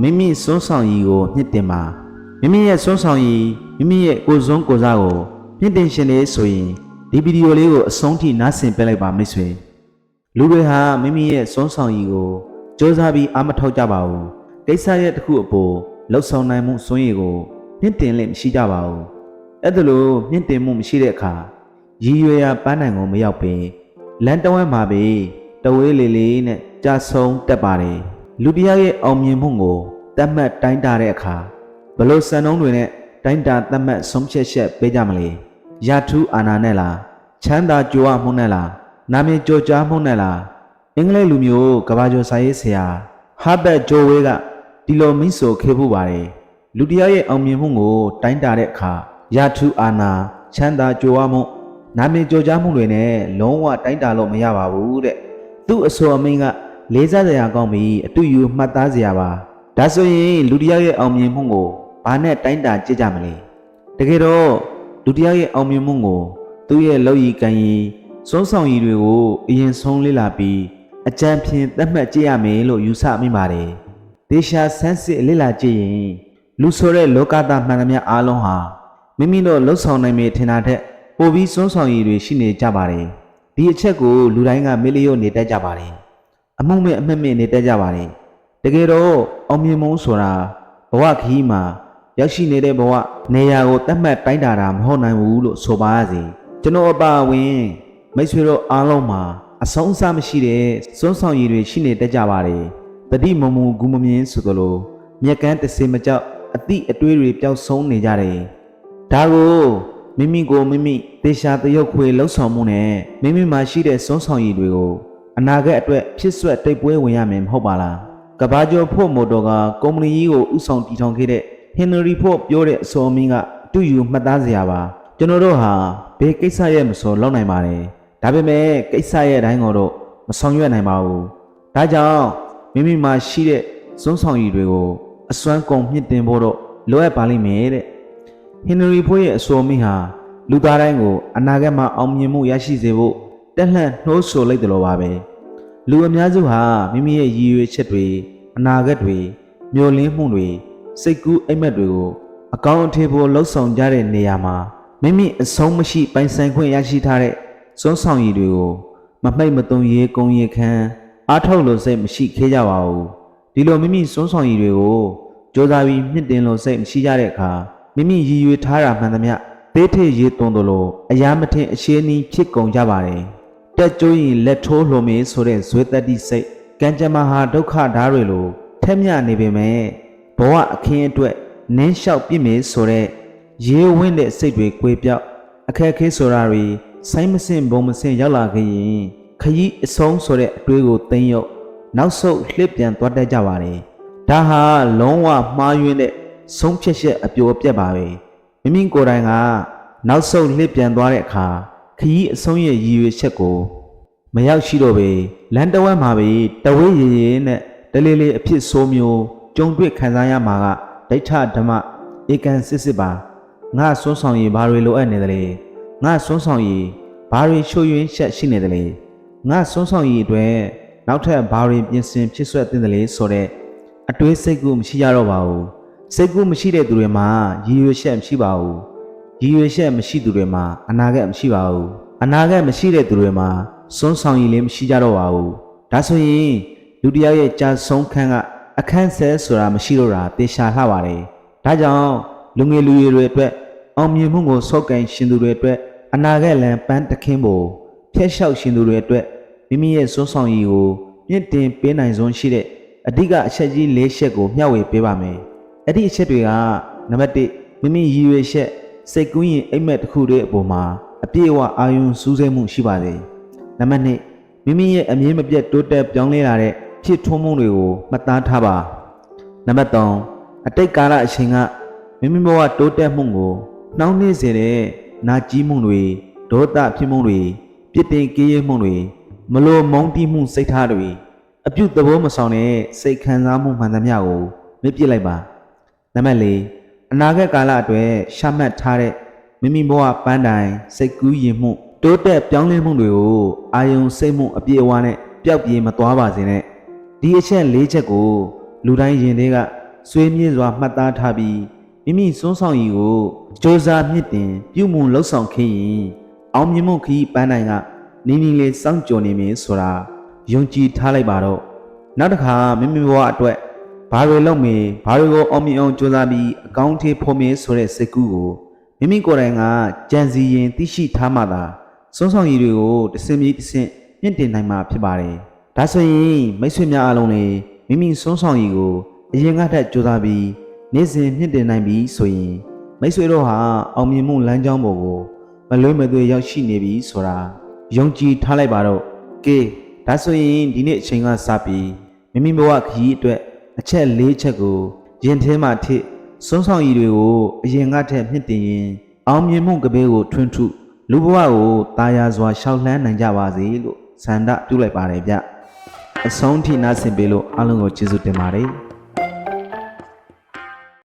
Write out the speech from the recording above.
မိမိစွန်းဆောင်ရည်ကိုမြင့်တင်ပါမိမိရဲ့စွန်းဆောင်ရည်မိမိရဲ့ကိုယ်စွန်းကိုယ်စားကိုမြင့်တင်ရှင်နေဆိုရင်ဒီဗီဒီယိုလေးကိုအဆုံးထိနားဆင်ပေးလိုက်ပါမိတ်ဆွေလူတွေဟာမိမိရဲ့စွန်းဆောင်ရည်ကိုစ조사ပြီးအာမထောက်ကြပါဘူးကိစ္စရဲ့တစ်ခုအပေါ်လှုပ်ဆောင်နိုင်မှုစွမ်းရည်ကိုမြင့်တင်လိမ့်မရှိကြပါဘူးအဲ့ဒါလို့မြင့်တင်မှုမရှိတဲ့အခါရည်ရွယ်ရာပန်းနိုင်ကိုမရောက်ပင်လမ်းတဝက်မှာပဲတဝေးလေးလေးနဲ့ကြာဆုံးတက်ပါတယ် လူတစ်ယောက်ရဲ့အောင်မြင်မှုကိုတတ်မှတ်တိုင်းတာတဲ့အခါဘလို့စံနှုန်းတွေနဲ့တိုင်းတာတတ်မှတ်ဆုံးဖြတ်ချက်ပေးကြမလဲရာထူးအာဏာနဲ့လားချမ်းသာကြွားမှုနဲ့လားနာမည်ကြော်ကြားမှုနဲ့လားအင်္ဂလိပ်လူမျိုးကဘာကျော်စာရေးဆရာဟာဘတ်ဂျိုဝေးကဒီလိုမိတ်ဆိုခဲ့ဖို့ပါတယ်လူတစ်ယောက်ရဲ့အောင်မြင်မှုကိုတိုင်းတာတဲ့အခါရာထူးအာဏာချမ်းသာကြွားမှုနာမည်ကြော်ကြားမှုတွေနဲ့လုံးဝတိုင်းတာလို့မရပါဘူးတဲ့သူ့အဆိုအမိန်က လေးစားစရာကောင်းပြီးအတူယူမှတ်သားစရာပါဒါဆိုရင်လူတစ်ယောက်ရဲ့အောင်မြင်မှုကိုဘာနဲ့တိုင်းတာကြည့်ကြမလဲတကယ်တော့လူတစ်ယောက်ရဲ့အောင်မြင်မှုကိုသူ့ရဲ့လောက်ရည်ကံရည်စွမ်းဆောင်ရည်တွေကိုအရင်ဆုံးလေ့လာပြီးအကြံဖြင့်သတ်မှတ်ကြည့်ရမယ်လို့ယူဆမိပါတယ်ဒေရှာဆန်းစစ်လေ့လာကြည့်ရင်လူဆိုတဲ့လောကသားမှန်သမျှအားလုံးဟာမိမိတို့လှုပ်ဆောင်နိုင်မေထင်တာထက်ပိုပြီးစွမ်းဆောင်ရည်တွေရှိနေကြပါတယ်ဒီအချက်ကိုလူတိုင်းကမေ့လျော့နေတတ်ကြပါတယ် အမှုမဲ့အမှတ်မဲ့နေတတ်ကြပါတယ်တကယ်တော့အောင်မြင်မှုဆိုတာဘဝခရီးမှာရောက်ရှိနေတဲ့ဘဝနေရာကိုတတ်မှတ်တိုင်းတာတာမဟုတ်နိုင်ဘူးလို့ဆိုပါရစေကျွန်တော်အပါအဝင်မိတ်ဆွေတို့အားလုံးမှာအဆုံးအစမရှိတဲ့စွမ်းဆောင်ရည်တွေရှိနေတတ်ကြပါတယ်တတိမမူဂူမမြင်ဆိုသလိုမြက်ကန်းတစေမကြောက်အသည့်အတွေးတွေပျောက်ဆုံးနေကြတယ်ဒါကိုမိမိကိုမိမိတေရှာတရုတ်ခွေလှုပ်ဆောင်မှုနဲ့မိမိမှာရှိတဲ့စွမ်းဆောင်ရည်တွေကို အနာဂတ်အတွက်ဖြစ်ဆွက်တိတ်ပွဲဝင်ရမယ်မဟုတ်ပါလားကဘာကျော်ဖို့မိုတော်ကကုမ္ပဏီကြီးကိုဥဆောင်တည်ထောင်ခဲ့တဲ့ဟင်နရီဖို့ပြောတဲ့အစောမင်းကတူယူမှတ်သားစရာပါကျွန်တော်တို့ဟာဘယ်ကိစ္စရဲ့မစောလောက်နိုင်ပါတယ်ဒါပေမဲ့ကိစ္စရဲ့အတိုင်းကိုတော့မဆောင်ရွက်နိုင်ပါဘူးဒါကြောင့်မိမိမှာရှိတဲ့စွမ်းဆောင်ရည်တွေကိုအစွမ်းကုန်မြင့်တင်ဖို့တော့လိုအပ်ပါလိမ့်မယ်တဲ့ဟင်နရီဖို့ရဲ့အစောမင်းဟာလူသားတိုင်းကိုအနာဂတ်မှာအောင်မြင်မှုရရှိစေဖို့ တက်လှန့်နှိုးဆော်လိုက်တယ်လို့ပါပဲလူအများစုဟာမိမိရဲ့ရည်ရွယ်ချက်တွေအနာဂတ်တွေမျှော်လင့်မှုတွေစိတ်ကူးအိမ်မက်တွေကိုအကောင့်အထည်ပေါ်လှုပ်ဆောင်ကြတဲ့နေရာမှာမိမိအဆုံးမရှိပိုင်ဆိုင်ခွင့်ရရှိထားတဲ့စွမ်းဆောင်ရည်တွေကိုမမှိတ်မသွန်ရေကုံရေခမ်းအားထုတ်လို့စိတ်မရှိခဲ့ကြပါဘူးဒီလိုမိမိစွမ်းဆောင်ရည်တွေကိုကြိုးစားပြီးမြင့်တင်လို့စိတ်မရှိကြတဲ့အခါမိမိရည်ရွယ်ထားတာမှန်သမျှသေးထရေသွန်သလိုအယားမထင်အရှင်းနီးဖြစ်ကုန်ကြပါတယ် တက်ကြိုးရင်လက်ထိုးလှုံမေးဆိုတဲ့ဇွေတတိစိတ်ကံကြမ္မာဟာဒုက္ခဓာတ်တွေလိုထက်မြနေပေမဲ့ဘဝအခင်းအတွက်နင်းလျှောက်ပြစ်မေဆိုတဲ့ရေဝင့်တဲ့စိတ်တွေကွေပြောက်အခက်အခဲဆိုတာတွေဆိုင်းမစင်ဘုံမစင်ရောက်လာခဲ့ရင်ခရီးအဆုံးဆိုတဲ့အတွေးကိုသိမ့်ရုပ်နောက်ဆုတ်လှစ်ပြန်သွားတတ်ကြပါတယ်ဒါဟာလုံးဝမှားယွင်းတဲ့ဆုံးဖြတ်ချက်အပြိုအပြက်ပါပဲမိမိကိုယ်တိုင်ကနောက်ဆုတ်လှစ်ပြန်သွားတဲ့အခါ ခရီးအဆုံးရဲ့ရည်ရွယ်ချက်ကိုမရောက်ရှိတော့ပဲလမ်းတဝက်မှာပဲတဝေးရည်ရည်နဲ့တလေးလေးအဖြစ်ဆိုးမျိုးကြုံတွေ့ခံစားရမှာကဒိဋ္ဌဓမ္မဧကန်စစ်စစ်ပါငါစွန်းဆောင်ရည်ဘာတွေလိုအပ်နေသလဲငါစွန်းဆောင်ရည်ဘာတွေချိုးယွင်းရှက်ရှိနေသလဲငါစွန်းဆောင်ရည်အတွက်နောက်ထပ်ဘာတွေပြင်ဆင်ဖြစ်ဆွဲသင့်တယ်လဲဆိုတဲ့အတွေးစိတ်ကူမရှိရတော့ပါဘူးစိတ်ကူမရှိတဲ့သူတွေမှာရည်ရွယ်ချက်မရှိပါဘူး ရည်ရွယ်ချက်မရှိသူတွေမှာအနာဂတ်မရှိပါဘူးအနာဂတ်မရှိတဲ့သူတွေမှာစွန်းဆောင်ရည်လည်းမရှိကြတော့ပါဘူးဒါဆိုရင်လူတစ်ယောက်ရဲ့ကြာဆုံးခန်းကအခန်းဆဲဆိုတာမရှိတော့တာတေချာလှပါတယ်ဒါကြောင့်လူငယ်လူရွယ်တွေအတွက်အောင်မြင်မှုကိုစော့ကန်ရှင်သူတွေအတွက်အနာဂတ်လန်ပန်းတခင်းဖို့ဖျက်လျှောက်ရှင်သူတွေအတွက်မိမိရဲ့စွန်းဆောင်ရည်ကိုမြင့်တင်ပေးနိုင်စွမ်းရှိတဲ့အဓိကအချက်ကြီး၄ချက်ကိုမျှဝေပေးပါမယ်။အဲ့ဒီအချက်တွေကနံပါတ်1မိမိရည်ရွယ်ချက် စိတ်ကူးရင်အိမ်မက်တစ်ခုတည်းအပေါ်မှာအပြည့်အဝအာယုံစူးစိုက်မှုရှိပါစေ။နံပါတ်2မိမိရဲ့အမြင်မပြတ်တိုးတက်ပြောင်းလဲလာတဲ့ဖြစ်ထွန်းမှုတွေကိုမှတ်သားထားပါ။နံပါတ်3အတိတ်ကာလအချိန်ကမိမိဘဝတိုးတက်မှုကိုနှောင့်နှေးစေတဲ့နာကျည်းမှုတွေဒေါသဖြစ်မှုတွေပြစ်တင်ကြေးရမှုတွေမလိုမုန်းတီးမှုစိတ်ထားတွေအပြုသဘောမဆောင်တဲ့စိတ်ခံစားမှုမှန်သမျှကိုမြစ်ပြစ်လိုက်ပါနံပါတ်၄ အနာဂတ်ကာလအတွက်ရှာမှတ်ထားတဲ့မိမိဘဝပန်းတိုင်စိတ်ကူးရင်မှုတိုးတက်ပြောင်းလဲမှုတွေကိုအာယုံစိတ်မှုအပြည့်အဝနဲ့ပျောက်ပြေးမသွားပါစေနဲ့ဒီအချက်၄ချက်ကို လူတိုင်းရင်တွေကဆွေးမြေ့စွာမှတ်သားထားပြီးမိမိစွမ်းဆောင်ရည်ကိုစ조사မြင့်တင်ပြုမှုလှုပ်ဆောင်ခဲ့ရင်အောင်မြင်မှုခရီးပန်းနိုင်ကနီးနီးလေးစောင့်ကြုံနေမင်းဆိုတာယုံကြည်ထားလိုက်ပါတော့နောက်တစ်ခါမိမိဘဝအတွက် ဘာတွေလုပ်မင်းဘာတွေကိုအောင်မြင်အောင်ကြိုးစားပြီးအကောင့်ထေဖော်မင်းဆိုတဲ့စိတ်ကူးကိုမိမိကိုယ်တိုင်ကကြံစီရင်သိရှိထားမှသာစွမ်းဆောင်ရည်တွေကိုတစ်စင်ပြီးတစ်စင်မြင့်တင်နိုင်မှာဖြစ်ပါတယ်ဒါဆိုရင်မိတ်ဆွေများအားလုံးလည်းမိမိစွမ်းဆောင်ရည်ကိုအရင်ကထက်ကြိုးစားပြီးနေ့စဉ်မြင့်တင်နိုင်ပြီဆိုရင်မိတ်ဆွေတို့ဟာအောင်မြင်မှုလမ်းကြောင်းပေါ်ကိုမလွဲမသွေရောက်ရှိနေပြီဆိုတာယုံကြည်ထားလိုက်ပါတော့ကဲဒါဆိုရင်ဒီနေ့အချိန်ကစပြီးမိမိဘဝခရီးအတွက် အချက်၄ချက်ကိုရင်ထဲမှာထိစွမ်းဆောင်ရည်တွေကိုအရင်ကထက်မြင့်တင်ရင် အောင်မြင်မှုကပဲကိုထွန်းထုလူဘဝကိုတာယာစွာရှောက်လှမ်းနိုင်ကြပါစေလို့ဆန္ဒပြုလိုက်ပါတယ်ဗျအဆုံးထိနားဆင်ပေးလို့အားလုံးကိုကျေးဇူးတင်ပါတယ်